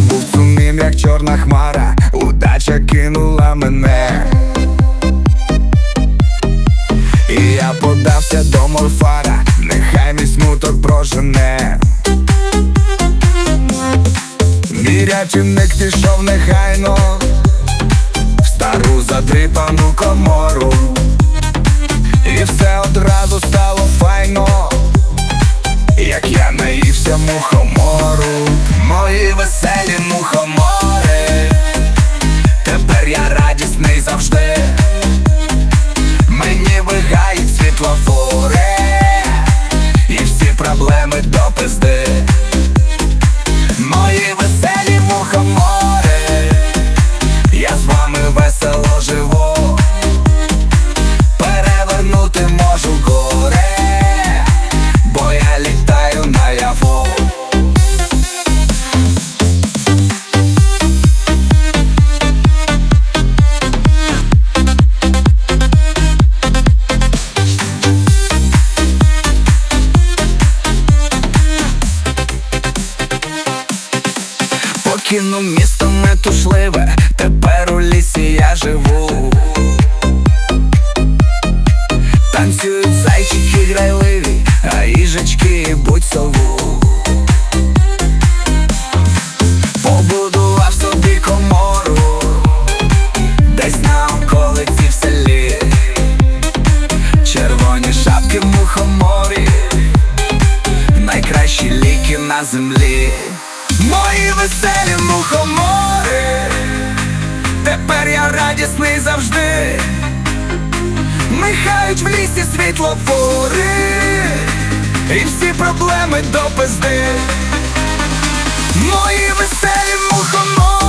Був сумним, як чорна хмара, удача кинула мене. І я подався до морфара, нехай мій смуток прожене. Мій рятівник пішов нехайно в стару задрипану комору, і все одразу стало файно, як я наївся мухомору, мої веселі мухомори, тепер я радісний завжди. Мені вигають світлофори. І всі проблеми до пизди Покинув місто метушливе, тепер у лісі я живу. Танцюють зайчики грайливі, а їжачки будь сову. Побудував собі комору, десь на околиці в селі. Червоні шапки мухоморі, найкращі ліки на землі. Мої веселі мухомори, тепер я радісний завжди. Михають в лісі світлофори, і всі проблеми до пизди. Мої веселі мухомори,